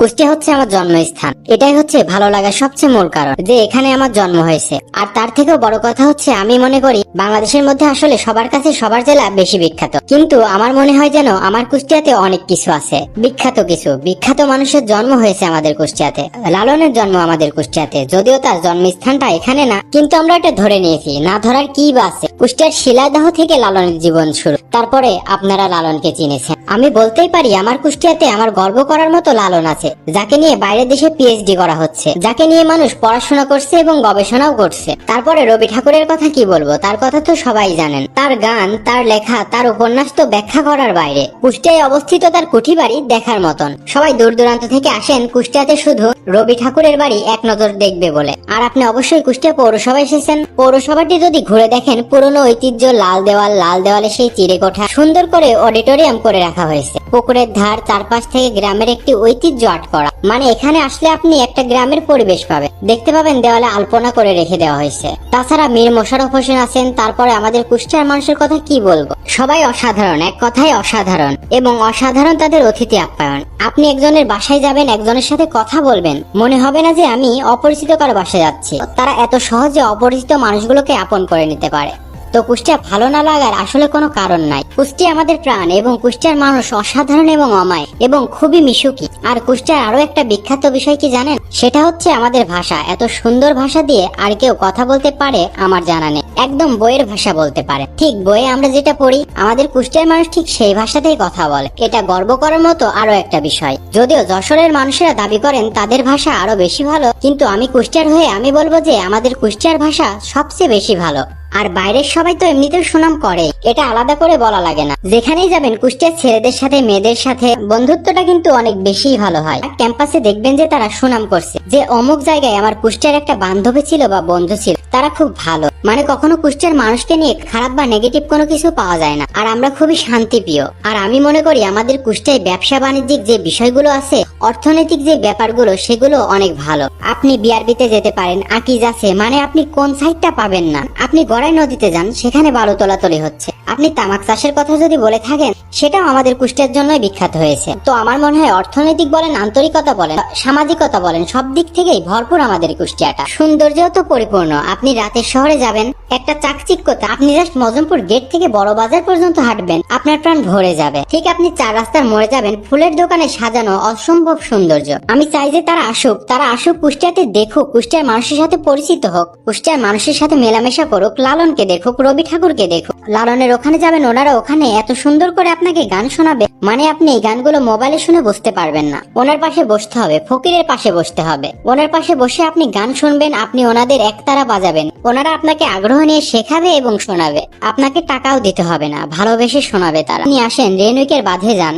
কুষ্টিয়া হচ্ছে আমার জন্মস্থান। এটাই হচ্ছে ভালো লাগার সবচেয়ে মূল কারণ যে এখানে আমার জন্ম হয়েছে। আর তার থেকেও বড় কথা হচ্ছে, আমি মনে করি বাংলাদেশের মধ্যে আসলে সবার কাছে সবার জেলা বেশি বিখ্যাত। কিন্তু আমার মনে হয় যেন আমার কুষ্টিয়াতে অনেক কিছু আছে। বিখ্যাত কিছু। বিখ্যাত মানুষের জন্ম হয়েছে আমাদের কুষ্টিয়াতে। লালনের জন্ম আমাদের কুষ্টিয়াতে। যদিও তার জন্মস্থানটা এখানে না, কিন্তু আমরা এটা ধরে নিয়েছি। না ধরার কি বা আছে? কুষ্টিয়ার শিলাদহ থেকে লালনের জীবন শুরু। তারপরে আপনারা লালনকে চিনেছেন। আমি বলতেই পারি, আমার কুষ্টিয়াতে আমার গর্ব করার মতো লালন আছে, যাকে নিয়ে বাইরের দেশে পিএইচডি করা হচ্ছে, যাকে নিয়ে মানুষ পড়াশোনা করছে এবং গবেষণাও করছে। তারপরে রবি ঠাকুরের কথা কি বলব? তার কথা তো সবাই জানেন। তার গান, তার লেখা, তার উপন্যাস তো ব্যাখ্যা করার বাইরে। কুষ্টিয়ায় অবস্থিত তার কুঠি বাড়ি দেখার মতন। সবাই দূর দূরান্ত থেকে আসেন, কুষ্টিয়াতে শুধু রবি ঠাকুরের বাড়ি এক নজর দেখবে বলে। আর আপনি অবশ্যই কুষ্টিয়া পৌরসভায় এসেছেন। পৌরসভাটি যদি ঘুরে দেখেন, পুরনো ঐতিহ্য, লাল দেওয়াল, লাল দেওয়ালে সেই চিড়ে কোঠা সুন্দর করে অডিটোরিয়াম করে রাখা হয়েছে। পুকুরের ধার চারপাশ থেকে গ্রামের একটি ঐতিহ্য আট করা। মানে এখানে আসলে আপনি একটা গ্রামের পরিবেশ পাবেন। দেখতে পাবেন দেওয়ালে আলপনা করে রেখে দেওয়া হয়েছে। তাছাড়া মীর মোশারফ হোসেন আছেন, তারপরে আমাদের কুষ্টিয়ার মানুষের কথা কি বলব? সবাই অসাধারণ, এক কথায় অসাধারণ এবং অসাধারণ তাদের অতিথি আপ্যায়ন। আপনি একজনের বাসায় যাবেন, একজনের সাথে কথা বলবেন। মনে হবে না যে আমি অপরিচিত কারও বাসায় যাচ্ছি। তারা এত সহজে অপরিচিত মানুষগুলোকে আপন করে নিতে পারে। তো কুষ্টিয়া ভালো না লাগার আসলে কোনো কারণ নাই। কুষ্টিয়া আমাদের প্রাণ এবং কুষ্টিয়ার মানুষ অসাধারণ এবং অমায় এবং খুবই মিশুকি। আর কুষ্টিয়ার আরও একটা বিখ্যাত বিষয় কি জানেন? সেটা হচ্ছে আমাদের ভাষা। এত সুন্দর ভাষা দিয়ে আর কেউ কথা বলতে পারে আমার জানা নেই। একদম বইয়ের ভাষা বলতে পারে। ঠিক বইয়ে আমরা যেটা পড়ি, আমাদের কুষ্টিয়ার মানুষ ঠিক সেই ভাষাতেই কথা বলে। এটা গর্ব করার মতো আরও একটা বিষয়। যদিও যশোরের মানুষেরা দাবি করেন তাদের ভাষা আরও বেশি ভালো, কিন্তু আমি কুষ্টিয়ার হয়ে আমি বলব যে আমাদের কুষ্টিয়ার ভাষা সবচেয়ে বেশি ভালো। আর বাইরের সবাই তো এমনিতেও সুনাম করে। এটা আলাদা করে বলা লাগে না। যেখানেই যাবেন, কুষ্টিয়ার ছেলেদের সাথে, মেয়েদের সাথে, বন্ধুত্বটা কিন্তু অনেক বেশিই ভালো হয়। ক্যাম্পাসে দেখবেন যে তারা সুনাম করছে। যে অমুক জায়গায় আমার কুষ্টিয়ার একটা বান্ধবী ছিল বা বন্ধু ছিল, তারা খুব ভালো। মানে কখনো কুষ্টিয়ার মানুষকে নিয়ে খারাপ বা নেগেটিভ কোনো কিছু পাওয়া যায় না। আর আমরা খুবই শান্তিপ্রিয়। আর আমি মনে করি আমাদের কুষ্টিয়ায় ব্যবসা বাণিজ্যিক যে বিষয়গুলো আছে, অর্থনৈতিক যে ব্যাপারগুলো, সেগুলো অনেক ভালো। আপনি বিআরবিতে যেতে পারেন, আকিজ আছে মানে আপনি কোন সাইডটা পাবেন না। আপনি গড়াই নদীতে যান, সেখানে বালু তোলাতলি হচ্ছে। আপনি তামাক চাষের কথা যদি বলে থাকেন, সেটাও আমাদের কুষ্টিয়ার জন্যই বিখ্যাত হয়েছে। তো আমার মনে হয় অর্থনৈতিক বলেন, আন্তরিকতা বলেন, সামাজিকতা বলেন, সব দিক থেকেই ভরপুর আমাদের কুষ্টিয়াটা। সৌন্দর্যও তো পরিপূর্ণ। আপনি রাতের শহরে যাবেন, একটা চাকচিক্যতা আপনি জাস্ট মজমপুর গেট থেকে বড় বাজার পর্যন্ত হাঁটবেন, আপনার প্রাণ ভরে যাবে। ঠিক আপনি চার রাস্তার মোড়ে যাবেন, ফুলের দোকানে সাজানো অসম্ভব সৌন্দর্য। আমি চাই যে তারা আসুক তারা আসুক, কুষ্টিয়াতে দেখুক, কুষ্টিয়ার মানুষের সাথে পরিচিত হোক, কুষ্টিয়ার মানুষের সাথে মেলামেশা করুক, লালনকে দেখুক, রবি ঠাকুরকে দেখুক। লালনের ওখানে যাবেন ওনারা ওখানে? এত সুন্দর করে আপনাকে গান শোনাবে। মানে আপনি এই গানগুলো মোবাইলে শুনে বুঝতে পারবেন না। ওনার পাশে বসতে হবে, ফকিরের পাশে বসতে হবে। ওনার পাশে বসে আপনি গান শুনবেন, আপনি ওনাদের একতারা বাজাবেন। ওনারা আপনাকে আগ্রহ নিয়ে শেখাবে এবং শোনাবে। আপনাকে টাকাও দিতে হবে না, ভালোবেসে শোনাবে তারা। আপনি আসেন, রেনুকের বাঁধে যান।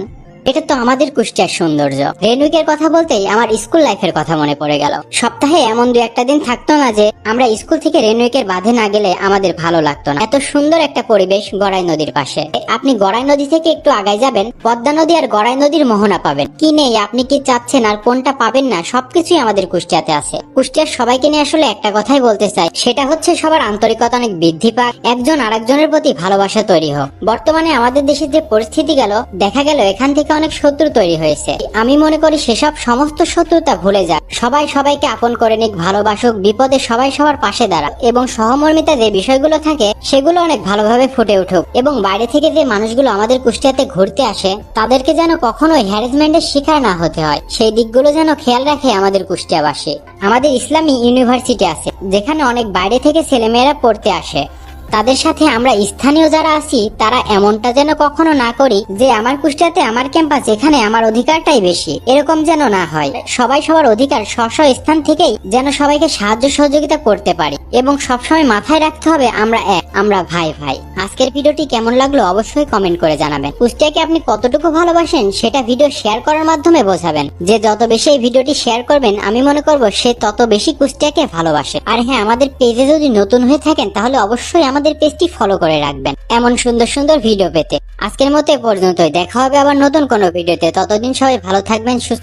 এটা তো আমাদের কুষ্টিয়ার সৌন্দর্য। রেনুইকের কথা বলতেই আমার স্কুল লাইফের কথা মনে পড়ে গেল। সপ্তাহে এমন দু একটা দিন থাকতো না যে, আমরা স্কুল থেকে রেনুইকের বাঁধে না গেলে আমাদের ভালো লাগতো না। এত সুন্দর একটা পরিবেশ গড়াই নদীর পাশে। আপনি গড়াই নদী থেকে একটু আগায় যাবেন, পদ্মা নদী আর গড়াই নদীর মোহনা পাবেন। কি নেই, আপনি কি চাচ্ছেন আর কোনটা পাবেন না, সবকিছুই আমাদের কুষ্টিয়াতে আছে। কুষ্টিয়ার সবাইকে নিয়ে আসলে একটা কথাই বলতে চাই, সেটা হচ্ছে সবার আন্তরিকতা অনেক বৃদ্ধি পাক, একজন আরেকজনের প্রতি ভালোবাসা তৈরি হোক। বর্তমানে আমাদের দেশের যে পরিস্থিতি গেল, দেখা গেল এখান থেকে অনেক শত্রু তৈরি হয়েছে। আমি মনে করি সেসব সমস্ত শত্রুতা ভুলে যাক সবাই সবাইকে আপন করে নিক, ভালোবাসুক, বিপদে সবাই সবার পাশে দাঁড়াক এবং সহমর্মিতা যে বিষয়গুলো থাকে, সেগুলো অনেক ভালোভাবে ফুটে উঠুক এবং বাইরে থেকে যে মানুষগুলো আমাদের কুষ্টিয়াতে ঘুরতে আসে, তাদেরকে যেন কখনো হ্যারাসমেন্টের শিকার না হতে হয়। সেই দিকগুলো যেন খেয়াল রাখে আমাদের কুষ্টিয়াবাসী। আমাদের ইসলামী ইউনিভার্সিটি আছে, যেখানে অনেক বাইরে থেকে ছেলেমেয়েরা পড়তে আসে। তাদের সাথে আমরা স্থানীয় যারা আছি, তারা এমনটা যেন কখনো না করি যে আমার কুষ্টিয়াতে আমার ক্যাম্পাস এখানে আমার অধিকারটাই বেশি। এরকম যেন না হয়। সবাই সবার অধিকার স্ব স্থান থেকেই যেন সবাইকে সাহায্য সহযোগিতা করতে পারি এবং সবসময় মাথায় রাখতে হবে আমরা এক, আমরা ভাই ভাই। আজকের ভিডিওটি কেমন লাগল অবশ্যই কমেন্ট করে জানাবেন। কুষ্টিয়াকে আপনি কতটুকু ভালোবাসেন সেটা ভিডিও শেয়ার করার মাধ্যমে বোঝাবেন। যে যত বেশি এই ভিডিওটি শেয়ার করবেন, আমি মনে করব সে তত বেশি কুষ্টিয়াকে ভালোবাসে। আর হ্যাঁ আমাদের পেজে যদি নতুন হয়ে থাকেন, তাহলে অবশ্যই আমাদের পেজটি ফলো করে রাখবেন। এমন সুন্দর সুন্দর ভিডিও পেতে। আজকের মতো এ পর্যন্তই। দেখা হবে আবার নতুন কোনো ভিডিওতে ততদিন সবাই ভালো থাকবেন, সুস্থ